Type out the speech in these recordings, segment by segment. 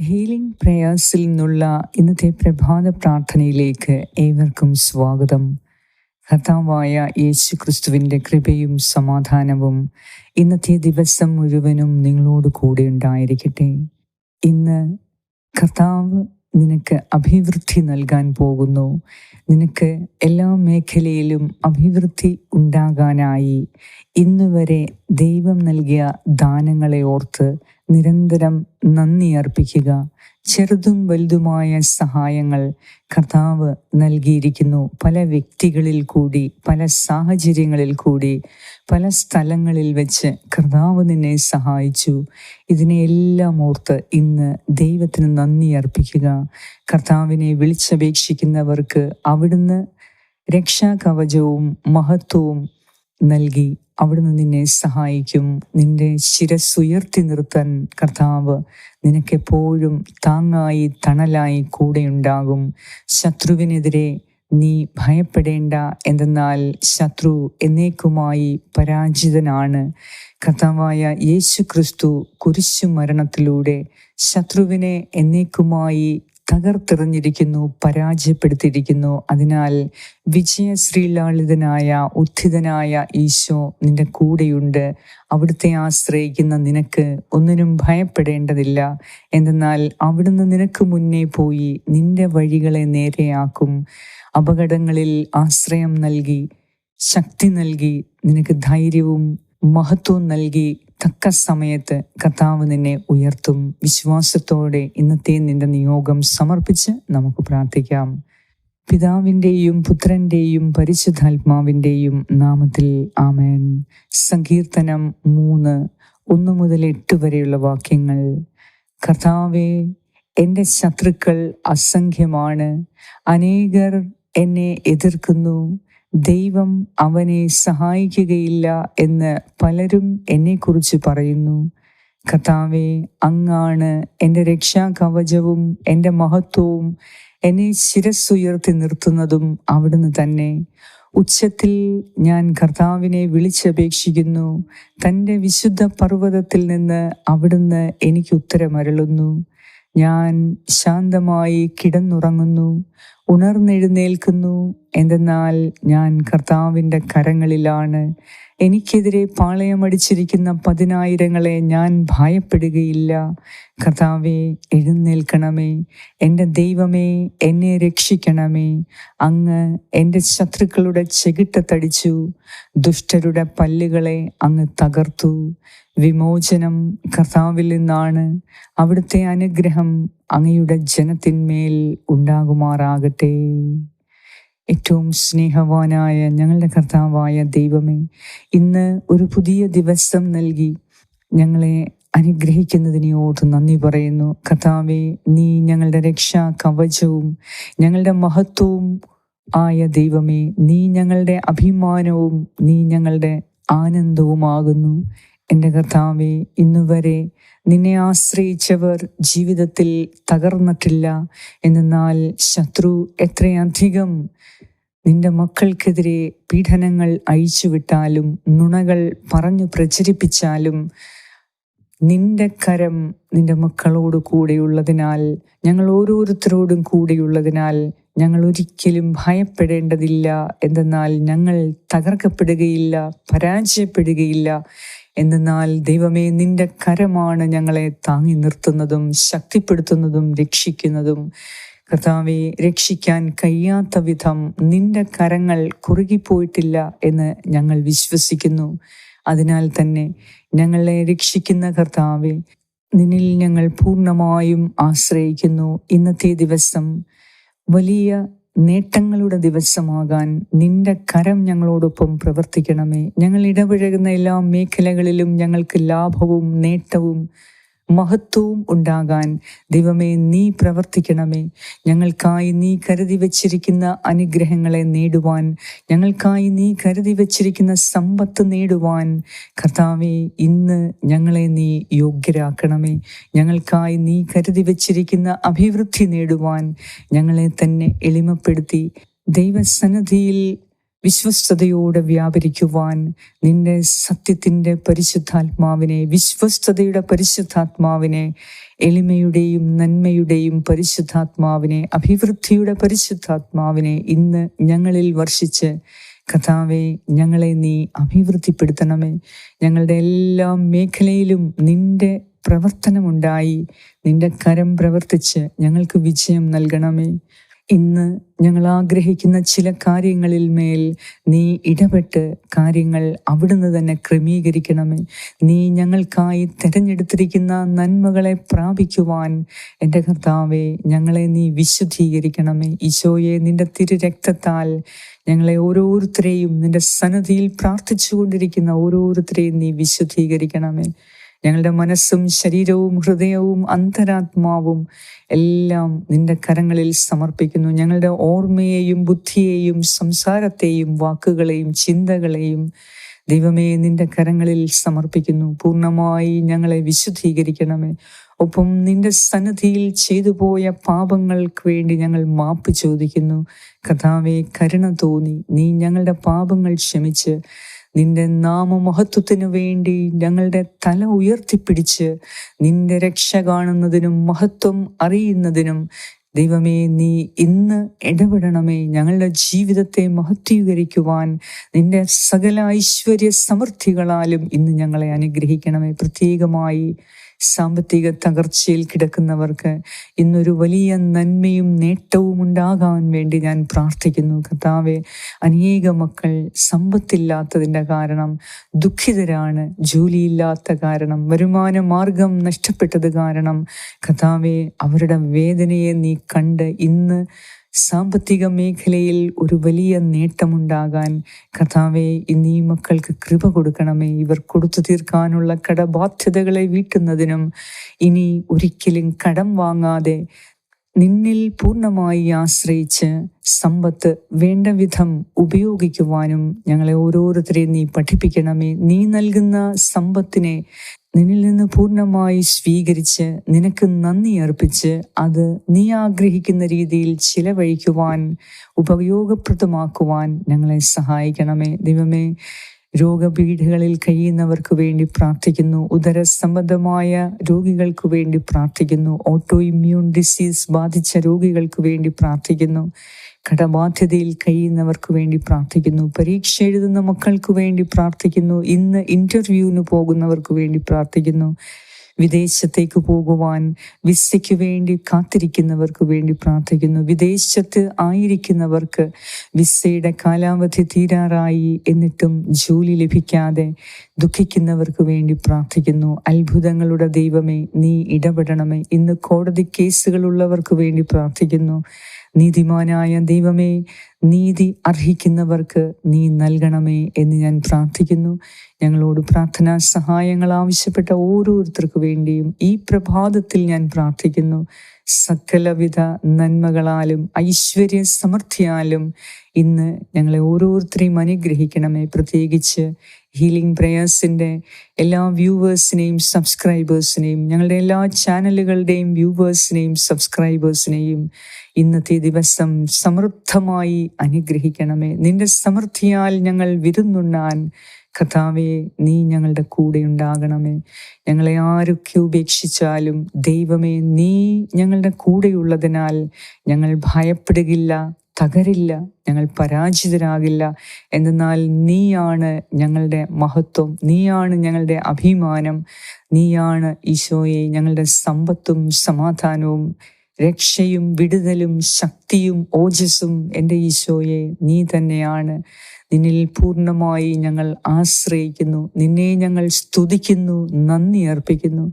Healing പ്രേയേഴ്സിൽ നിന്നുള്ള ഇന്നത്തെ പ്രഭാത പ്രാർത്ഥനയിലേക്ക് ഏവർക്കും സ്വാഗതം. കർത്താവായ യേശു ക്രിസ്തുവിന്റെ കൃപയും സമാധാനവും ഇന്നത്തെ ദിവസം മുഴുവനും നിങ്ങളോട് കൂടെ ഉണ്ടായിരിക്കട്ടെ. ഇന്ന് കർത്താവ് നിനക്ക് അഭിവൃദ്ധി നൽകാൻ പോകുന്നു. നിനക്ക് എല്ലാ മേഖലയിലും അഭിവൃദ്ധി ഉണ്ടാകാനായി. ഇന്നുവരെ ദൈവം നൽകിയ ദാനങ്ങളെ ഓർത്ത് നിരന്തരം നന്ദി അർപ്പിക്കുക. ചെറുതും വലുതുമായ സഹായങ്ങൾ കർത്താവ് നൽകിയിരിക്കുന്നു. പല വ്യക്തികളിൽ കൂടി പല സാഹചര്യങ്ങളിൽ കൂടി പല സ്ഥലങ്ങളിൽ വെച്ച് കർത്താവ് നിന്നെ സഹായിച്ചു. ഇതിനെയെല്ലാം ഓർത്ത് ഇന്ന് ദൈവത്തിന് നന്ദി അർപ്പിക്കുക. കർത്താവിനെ വിളിച്ചപേക്ഷിക്കുന്നവർക്ക് അവിടുന്ന് രക്ഷാകവചവും മഹത്വവും നൽകി. അവിടുന്ന് നിന്നെ സഹായിക്കും. നിന്റെ ശിരസ്സുയർത്തി നിർത്താൻ കർത്താവ് നിനക്കെപ്പോഴും താങ്ങായി തണലായി കൂടെയുണ്ടാകും ശത്രുവിനെതിരെ നീ ഭയപ്പെടേണ്ട. എന്തെന്നാൽ ശത്രു എന്നേക്കുമായി പരാജിതനാണ്. കർത്താവായ യേശു ക്രിസ്തു കുരിശു മരണത്തിലൂടെ ശത്രുവിനെ എന്നേക്കുമായി തകർത്തെറിഞ്ഞിരിക്കുന്നു പരാജയപ്പെടുത്തിയിരിക്കുന്നു. അതിനാൽ വിജയശ്രീലാളിതനായ ഉത്ഥിതനായ ഈശോ നിന്റെ കൂടെയുണ്ട്. അവിടുത്തെ ആശ്രയിക്കുന്ന നിനക്ക് ഒന്നിനും ഭയപ്പെടേണ്ടതില്ല. എന്തെന്നാൽ അവിടുന്ന് നിനക്ക് മുന്നേ പോയി നിന്റെ വഴികളെ നേരെയാക്കും. അപകടങ്ങളിൽ ആശ്രയം നൽകി ശക്തി നൽകി നിനക്ക് ധൈര്യവും മഹത്വവും നൽകി തക്ക സമയത്ത് കർത്താവ് നിന്നെ ഉയർത്തും. വിശ്വാസത്തോടെ ഇന്നത്തെ നിന്റെ നിയോഗം സമർപ്പിച്ച് നമുക്ക് പ്രാർത്ഥിക്കാം. പിതാവിന്റെയും പുത്രന്റെയും പരിശുദ്ധാത്മാവിന്റെയും നാമത്തിൽ ആമേൻ. സങ്കീർത്തനം മൂന്ന് ഒന്ന് മുതൽ എട്ട് വരെയുള്ള വാക്യങ്ങൾ. കർത്താവെ എന്റെ ശത്രുക്കൾ അസംഖ്യമാണ്. അനേകർ എന്നെ എതിർക്കുന്നു. ദൈവം അവനെ സഹായിക്കുകയില്ല എന്ന് പലരും എന്നെക്കുറിച്ച് പറയുന്നു. കർത്താവെ അങ്ങാണ് എന്റെ രക്ഷാകവചവും എന്റെ മഹത്വവും എന്നെ ശിരസ്സുയർത്തി നിർത്തുന്നതും അവിടുന്ന് തന്നെ. ഉച്ചത്തിൽ ഞാൻ കർത്താവിനെ വിളിച്ചപേക്ഷിക്കുന്നു. തന്റെ വിശുദ്ധ പർവതത്തിൽ നിന്ന് അവിടുന്ന് എനിക്ക് ഉത്തരമരളുന്നു. ഞാൻ ശാന്തമായി കിടന്നുറങ്ങുന്നു. ഉണർന്നെഴുന്നേൽക്കുന്നു. എന്തെന്നാൽ ഞാൻ കർത്താവിന്റെ കരങ്ങളിലാണ്. എനിക്കെതിരെ പാളയമടിച്ചിരിക്കുന്ന പതിനായിരങ്ങളെ ഞാൻ ഭയപ്പെടുകയില്ല. കർത്താവെ എഴുന്നേൽക്കണമേ. എന്റെ ദൈവമേ എന്നെ രക്ഷിക്കണമേ. അങ്ങ് എന്റെ ശത്രുക്കളുടെ ചെകിട്ടത്തടിച്ചു. ദുഷ്ടരുടെ പല്ലുകളെ അങ്ങ് തകർത്തു. വിമോചനം കർത്താവിൽ നിന്നാണ്. അവിടുത്തെ അനുഗ്രഹം അങ്ങയുടെ ജനത്തിന്മേൽ ഉണ്ടാകുമാറാകട്ടെ. ഏറ്റവും സ്നേഹവാനായ ഞങ്ങളുടെ കർത്താവായ ദൈവമേ ഇന്ന് ഒരു പുതിയ ദിവസം നൽകി ഞങ്ങളെ അനുഗ്രഹിക്കുന്നതിനെ നന്ദി പറയുന്നു. കർത്താവെ നീ ഞങ്ങളുടെ രക്ഷാ കവചവും ഞങ്ങളുടെ മഹത്വവും ആയ ദൈവമേ നീ ഞങ്ങളുടെ അഭിമാനവും നീ ഞങ്ങളുടെ ആനന്ദവുമാകുന്നു. എന്റെ കർത്താവെ ഇന്നുവരെ നിന്നെ ആശ്രയിച്ചവർ ജീവിതത്തിൽ തകർന്നിട്ടില്ല. എന്നാൽ ശത്രു എത്രയധികം നിന്റെ മക്കൾക്കെതിരെ പീഡനങ്ങൾ അഴിച്ചുവിട്ടാലും നുണകൾ പറഞ്ഞു പ്രചരിപ്പിച്ചാലും നിന്റെ കരം നിന്റെ മക്കളോട് കൂടെയുള്ളതിനാൽ ഞങ്ങൾ ഓരോരുത്തരോടും കൂടെയുള്ളതിനാൽ ഞങ്ങൾ ഒരിക്കലും ഭയപ്പെടേണ്ടതില്ല. എന്തെന്നാൽ ഞങ്ങൾ തകർക്കപ്പെടുകയില്ല പരാജയപ്പെടുകയില്ല. എന്തെന്നാൽ ദൈവമേ നിന്റെ കരമാണ് ഞങ്ങളെ താങ്ങി നിർത്തുന്നതും ശക്തിപ്പെടുത്തുന്നതും രക്ഷിക്കുന്നതും. കർത്താവെ രക്ഷിക്കാൻ കഴിയാത്ത വിധം നിന്റെ കരങ്ങൾ കുറുകിപ്പോയിട്ടില്ല എന്ന് ഞങ്ങൾ വിശ്വസിക്കുന്നു. അതിനാൽ തന്നെ ഞങ്ങളെ രക്ഷിക്കുന്ന കർത്താവെ നിന്നിൽ ഞങ്ങൾ പൂർണമായും ആശ്രയിക്കുന്നു ഇന്നത്തെ ദിവസം. വലിയ നേട്ടങ്ങളുടെ ദിവസമാകാൻ നിന്റെ കരം ഞങ്ങളോടൊപ്പം പ്രവർത്തിക്കണമേ. ഞങ്ങൾ ഇടപഴകുന്ന എല്ലാ മേഖലകളിലും ഞങ്ങൾക്ക് ലാഭവും നേട്ടവും മഹത്വവും ഉണ്ടാകാൻ ദൈവമേ നീ പ്രവർത്തിക്കണമേ. ഞങ്ങൾക്കായി നീ കരുതി വച്ചിരിക്കുന്ന അനുഗ്രഹങ്ങളെ നേടുവാൻ ഞങ്ങൾക്കായി നീ കരുതി വച്ചിരിക്കുന്ന സമ്പത്ത് നേടുവാൻ കർത്താവെ ഇന്ന് ഞങ്ങളെ നീ യോഗ്യരാക്കണമേ. ഞങ്ങൾക്കായി നീ കരുതി വച്ചിരിക്കുന്ന അഭിവൃദ്ധി നേടുവാൻ ഞങ്ങളെ തന്നെ എളിമപ്പെടുത്തി. ദൈവസന്നിധിയിൽ വിശ്വസ്തയോടെ വ്യാപരിക്കുവാൻ നിന്റെ സത്യത്തിന്റെ പരിശുദ്ധാത്മാവിനെ വിശ്വസ്തയുടെ പരിശുദ്ധാത്മാവിനെ എളിമയുടെയും നന്മയുടെയും പരിശുദ്ധാത്മാവിനെ അഭിവൃദ്ധിയുടെ പരിശുദ്ധാത്മാവിനെ ഇന്ന് ഞങ്ങളിൽ വർഷിച്ച് കഥാവെ ഞങ്ങളെ നീ അഭിവൃദ്ധിപ്പെടുത്തണമേ. ഞങ്ങളുടെ എല്ലാ മേഖലയിലും നിന്റെ പ്രവർത്തനമുണ്ടായി നിന്റെ കരം പ്രവർത്തിച്ച് ഞങ്ങൾക്ക് വിജയം നൽകണമേ. ഇന്ന് ഞങ്ങൾ ആഗ്രഹിക്കുന്ന ചില കാര്യങ്ങളിൽ മേൽ നീ ഇടപെട്ട് കാര്യങ്ങൾ അവിടുന്ന് തന്നെ ക്രമീകരിക്കണമേ. നീ ഞങ്ങൾക്കായി തിരഞ്ഞെടുത്തിരിക്കുന്ന നന്മകളെ പ്രാപിക്കുവാൻ എന്റെ കർത്താവെ ഞങ്ങളെ നീ വിശുദ്ധീകരിക്കണമേ. ഈശോയെ നിന്റെ തിരു രക്തത്താൽ ഞങ്ങളെ ഓരോരുത്തരെയും നിന്റെ സന്നദ്ധിയിൽ പ്രാർത്ഥിച്ചുകൊണ്ടിരിക്കുന്ന ഓരോരുത്തരെയും നീ വിശുദ്ധീകരിക്കണമേ. ഞങ്ങളുടെ മനസ്സും ശരീരവും ഹൃദയവും അന്തരാത്മാവും എല്ലാം നിന്റെ കരങ്ങളിൽ സമർപ്പിക്കുന്നു. ഞങ്ങളുടെ ഓർമ്മയെയും ബുദ്ധിയെയും സംസാരത്തെയും വാക്കുകളെയും ചിന്തകളെയും ദൈവമേ നിന്റെ കരങ്ങളിൽ സമർപ്പിക്കുന്നു. പൂർണമായി ഞങ്ങളെ വിശുദ്ധീകരിക്കണമേ. ഒപ്പം നിന്റെ സന്നദ്ധിയിൽ ചെയ്തു പോയ പാപങ്ങൾക്ക് വേണ്ടി ഞങ്ങൾ മാപ്പ് ചോദിക്കുന്നു. കഥാവെ കരുണ തോന്നി. നീ ഞങ്ങളുടെ പാപങ്ങൾ ക്ഷമിച്ച് നിന്റെ നാമമഹത്വത്തിനു വേണ്ടി ഞങ്ങളുടെ തല ഉയർത്തിപ്പിടിച്ച് നിന്റെ രക്ഷ കാണുന്നതിനും മഹത്വം അറിയുന്നതിനും ദൈവമേ നീ ഇന്ന് ഇടപെടണമേ. ഞങ്ങളുടെ ജീവിതത്തെ മഹത്വീകരിക്കുവാൻ നിന്റെ സകല ഐശ്വര്യ സമൃദ്ധികളാലും ഇന്ന് ഞങ്ങളെ അനുഗ്രഹിക്കണമേ. പ്രത്യേകമായി സാമ്പത്തിക തകർച്ചയിൽ കിടക്കുന്നവർക്ക് ഇന്നൊരു വലിയ നന്മയും നേട്ടവും ഉണ്ടാകാൻ വേണ്ടി ഞാൻ പ്രാർത്ഥിക്കുന്നു. കർത്താവെ അനേക മക്കൾ സമ്പത്തില്ലാത്തതിന്റെ കാരണം ദുഃഖിതരാണ് ജോലിയില്ലാത്ത കാരണം വരുമാന മാർഗം നഷ്ടപ്പെട്ടത് കാരണം കർത്താവെ അവരുടെ വേദനയെ നീ കണ്ട് ഇന്ന് സാമ്പത്തിക മേഖലയിൽ ഒരു വലിയ നേട്ടമുണ്ടാകാൻ കഥാവെ ഇന്നീ മക്കൾക്ക് കൃപ കൊടുക്കണമേ. ഇവർ കൊടുത്തു തീർക്കാനുള്ള കടബാധ്യതകളെ വീട്ടുന്നതിനും ഇനി ഒരിക്കലും കടം വാങ്ങാതെ നിന്നിൽ പൂർണമായി ആശ്രയിച്ച് സമ്പത്ത് വേണ്ട വിധം ഉപയോഗിക്കുവാനും ഞങ്ങളെ ഓരോരുത്തരെയും നീ പഠിപ്പിക്കണമേ. നീ നൽകുന്ന സമ്പത്തിനെ നിന്നിൽ നിന്ന് പൂർണമായി സ്വീകരിച്ച് നിനക്ക് നന്ദി അർപ്പിച്ച് അത് നീ ആഗ്രഹിക്കുന്ന രീതിയിൽ ചിലവഴിക്കുവാൻ ഉപയോഗപ്രദമാക്കുവാൻ ഞങ്ങളെ സഹായിക്കണമേ. ദൈവമേ രോഗപീഠകളിൽ കഴിയുന്നവർക്ക് വേണ്ടി പ്രാർത്ഥിക്കുന്നു. ഉദര സംബന്ധമായ രോഗികൾക്ക് വേണ്ടി പ്രാർത്ഥിക്കുന്നു. ഓട്ടോ ഇമ്മ്യൂൺ ഡിസീസ് ബാധിച്ച രോഗികൾക്ക് വേണ്ടി പ്രാർത്ഥിക്കുന്നു. കടബാധ്യതയിൽ കഴിയുന്നവർക്ക് വേണ്ടി പ്രാർത്ഥിക്കുന്നു. പരീക്ഷ എഴുതുന്ന മക്കൾക്ക് വേണ്ടി പ്രാർത്ഥിക്കുന്നു. ഇന്ന് ഇന്റർവ്യൂവിന് പോകുന്നവർക്ക് വേണ്ടി പ്രാർത്ഥിക്കുന്നു. വിദേശത്തേക്ക് പോകുവാൻ വിസയ്ക്ക് വേണ്ടി കാത്തിരിക്കുന്നവർക്ക് വേണ്ടി പ്രാർത്ഥിക്കുന്നു. വിദേശത്ത് ആയിരിക്കുന്നവർക്ക് വിസയുടെ കാലാവധി തീരാറായി എന്നിട്ടും ജോലി ലഭിക്കാതെ ദുഃഖിക്കുന്നവർക്ക് വേണ്ടി പ്രാർത്ഥിക്കുന്നു. അത്ഭുതങ്ങളുടെ ദൈവമേ നീ ഇടപെടണമേ. ഇന്ന് കോടതി കേസുകളുള്ളവർക്ക് വേണ്ടി പ്രാർത്ഥിക്കുന്നു. നീതിമാനായ ദൈവമേ നീതി അർഹിക്കുന്നവർക്ക് നീ നൽകണമേ എന്ന് ഞാൻ പ്രാർത്ഥിക്കുന്നു. ഞങ്ങളോട് പ്രാർത്ഥനാ സഹായങ്ങൾ ആവശ്യപ്പെട്ട ഓരോരുത്തർക്കു വേണ്ടിയും ഈ പ്രഭാതത്തിൽ ഞാൻ പ്രാർത്ഥിക്കുന്നു. സകലവിധ നന്മകളാലും ഐശ്വര്യ സമൃദ്ധിയാലും ഇന്ന് ഞങ്ങളെ ഓരോരുത്തരെയും അനുഗ്രഹിക്കണമേ. പ്രത്യേകിച്ച് ഹീലിംഗ് പ്രേയേഴ്സിന്റെ എല്ലാ വ്യൂവേഴ്സിനെയും സബ്സ്ക്രൈബേഴ്സിനെയും ഞങ്ങളുടെ എല്ലാ ചാനലുകളുടെയും വ്യൂവേഴ്സിനെയും സബ്സ്ക്രൈബേഴ്സിനെയും ഇന്നത്തെ ദിവസം സമൃദ്ധമായി അനുഗ്രഹിക്കണമേ. നിന്റെ സമൃദ്ധിയാൽ ഞങ്ങൾ വിരുന്നുണ്ണാൻ കഥാവേ നീ ഞങ്ങളുടെ കൂടെ ഉണ്ടാകണമേ. ഞങ്ങളെ ആരൊക്കെ ഉപേക്ഷിച്ചാലും ദൈവമേ നീ ഞങ്ങളുടെ കൂടെയുള്ളതിനാൽ ഞങ്ങൾ ഭയപ്പെടുകില്ല തകരില്ല ഞങ്ങൾ പരാജിതരാകില്ല. എന്നാൽ നീയാണ് ഞങ്ങളുടെ മഹത്വം നീയാണ് ഞങ്ങളുടെ അഭിമാനം നീയാണ് ഈശോയെ ഞങ്ങളുടെ സമ്പത്തും സമാധാനവും രക്ഷയും വിടുതലും ശക്തിയും ഓജസ്സും എന്റെ ഈശോയെ നീ തന്നെയാണ്. നിന്നിൽ പൂർണമായി ഞങ്ങൾ ആശ്രയിക്കുന്നു. നിന്നെ ഞങ്ങൾ സ്തുതിക്കുന്നു നന്ദി അർപ്പിക്കുന്നു.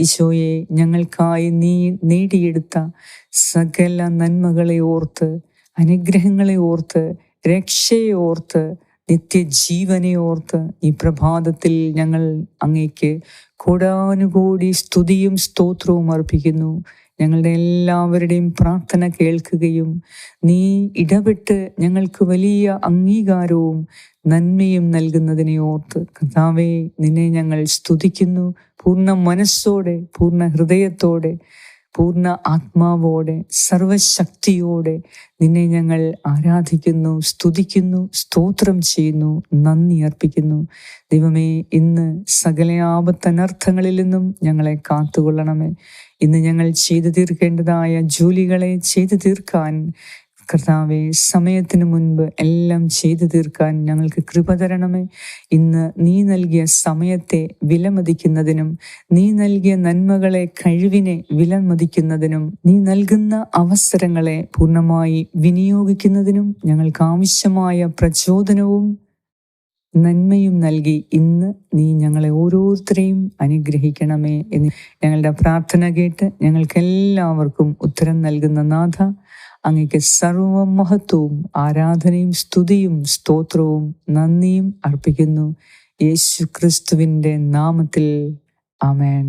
ഈശോയെ ഞങ്ങൾക്കായി നീ നേടിയെടുത്ത സകല നന്മകളെ ഓർത്ത് അനുഗ്രഹങ്ങളെ ഓർത്ത് രക്ഷയെ ഓർത്ത് നിത്യജീവനെ ഓർത്ത് ഈ പ്രഭാതത്തിൽ ഞങ്ങൾ അങ്ങേക്ക് കൂടാനുകൂടി സ്തുതിയും സ്തോത്രവും അർപ്പിക്കുന്നു. ഞങ്ങളുടെ എല്ലാവരുടെയും പ്രാർത്ഥന കേൾക്കുകയും നീ ഇടപെട്ട് ഞങ്ങൾക്ക് വലിയ അംഗീകാരവും നന്മയും നൽകുന്നതിനെ ഓർത്ത് കർത്താവേ നിന്നെ ഞങ്ങൾ സ്തുതിക്കുന്നു. പൂർണ മനസ്സോടെ പൂർണ ഹൃദയത്തോടെ പൂർണ ആത്മാവോടെ സർവശക്തിയോടെ നിന്നെ ഞങ്ങൾ ആരാധിക്കുന്നു സ്തുതിക്കുന്നു സ്തോത്രം ചെയ്യുന്നു നന്ദി അർപ്പിക്കുന്നു. ദൈവമേ ഇന്ന് സകല ആപത്തനർത്ഥങ്ങളിൽ നിന്നും ഞങ്ങളെ കാത്തുകൊള്ളണമേ. ഇന്ന് ഞങ്ങൾ ചെയ്തു തീർക്കേണ്ടതായ ജോലികളെ ചെയ്തു തീർക്കാൻ കർത്താവെ സമയത്തിന് മുൻപ് എല്ലാം ചെയ്തു തീർക്കാൻ ഞങ്ങൾക്ക് കൃപ തരണമേ. ഇന്ന് നീ നൽകിയ സമയത്തെ വിലമതിക്കുന്നതിനും നീ നൽകിയ നന്മകളെ കഴിവിനെ വിലമതിക്കുന്നതിനും നീ നൽകുന്ന അവസരങ്ങളെ പൂർണമായി വിനിയോഗിക്കുന്നതിനും ഞങ്ങൾക്ക് ആവശ്യമായ പ്രചോദനവും നന്മയും നൽകി ഇന്ന് നീ ഞങ്ങളെ ഓരോരുത്തരെയും അനുഗ്രഹിക്കണമേ എന്ന് ഞങ്ങളുടെ പ്രാർത്ഥന കേട്ട് ഞങ്ങൾക്കെല്ലാവർക്കും ഉത്തരം നൽകുന്ന നാഥ അങ്ങക്ക് സർവ മഹത്വവും ആരാധനയും സ്തുതിയും സ്തോത്രവും നന്ദിയും അർപ്പിക്കുന്നു. യേശു ക്രിസ്തുവിന്റെ നാമത്തിൽ. അമേൻ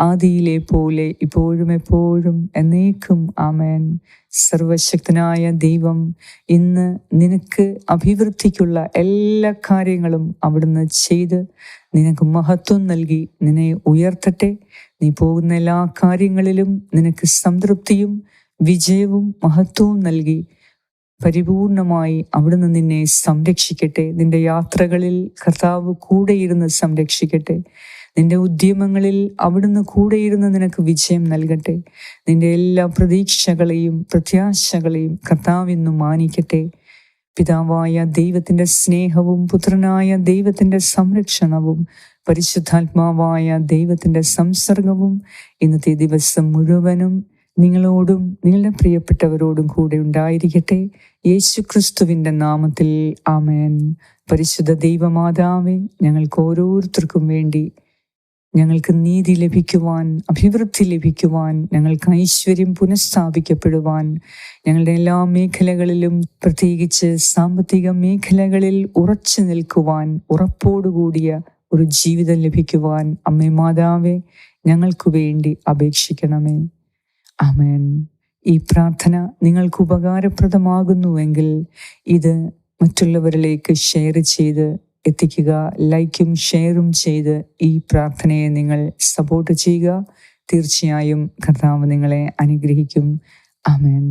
ആദിയിലെ പോലെ ഇപ്പോഴും എപ്പോഴും എന്നേക്കും ആമേൻ. സർവശക്തനായ ദൈവം ഇന്ന് നിനക്ക് അഭിവൃദ്ധിക്കുള്ള എല്ലാ കാര്യങ്ങളും അവിടുന്ന് ചെയ്ത് നിനക്ക് മഹത്വം നൽകി നിന്നെ ഉയർത്തട്ടെ. നീ പോകുന്ന എല്ലാ കാര്യങ്ങളിലും നിനക്ക് സംതൃപ്തിയും വിജയവും മഹത്വവും നൽകി പരിപൂർണമായി അവിടുന്ന് നിന്നെ സംരക്ഷിക്കട്ടെ. നിന്റെ യാത്രകളിൽ കർത്താവ് കൂടെയിരുന്ന് സംരക്ഷിക്കട്ടെ. നിന്റെ ഉദ്യമങ്ങളിൽ അവിടുന്ന് കൂടെയിരുന്ന് നിനക്ക് വിജയം നൽകട്ടെ. നിന്റെ എല്ലാ പ്രതീക്ഷകളെയും പ്രത്യാശകളെയും കർത്താവ് ഇന്ന് മാനിക്കട്ടെ. പിതാവായ ദൈവത്തിന്റെ സ്നേഹവും പുത്രനായ ദൈവത്തിന്റെ സംരക്ഷണവും പരിശുദ്ധാത്മാവായ ദൈവത്തിന്റെ സംസർഗവും ഇന്നത്തെ ദിവസം മുഴുവനും നിങ്ങളോടും നിങ്ങളുടെ പ്രിയപ്പെട്ടവരോടും കൂടെ ഉണ്ടായിരിക്കട്ടെ. യേശു ക്രിസ്തുവിന്റെ നാമത്തിൽ ആമേൻ. പരിശുദ്ധ ദൈവമാതാവേ ഞങ്ങൾക്ക് ഓരോരുത്തർക്കും വേണ്ടി ഞങ്ങൾക്ക് നീതി ലഭിക്കുവാൻ അഭിവൃദ്ധി ലഭിക്കുവാൻ ഞങ്ങൾക്ക് ഐശ്വര്യം പുനഃസ്ഥാപിക്കപ്പെടുവാൻ ഞങ്ങളുടെ എല്ലാ മേഖലകളിലും പ്രത്യേകിച്ച് സാമ്പത്തിക മേഖലകളിൽ ഉറച്ചു നിൽക്കുവാൻ ഉറപ്പോടുകൂടിയ ഒരു ജീവിതം ലഭിക്കുവാൻ അമ്മേ മാതാവെ ഞങ്ങൾക്ക് വേണ്ടി അപേക്ഷിക്കണമേ. അമേൻ ഈ പ്രാർത്ഥന നിങ്ങൾക്ക് ഉപകാരപ്രദമാകുന്നുവെങ്കിൽ ഇത് മറ്റുള്ളവരിലേക്ക് ഷെയർ ചെയ്ത് എത്തിക്കുക ലൈക്കും ഷെയറും ചെയ്ത് ഈ പ്രാർത്ഥനയെ നിങ്ങൾ സപ്പോർട്ട് ചെയ്യുക. തീർച്ചയായും കർത്താവ് നിങ്ങളെ അനുഗ്രഹിക്കും. അമേൻ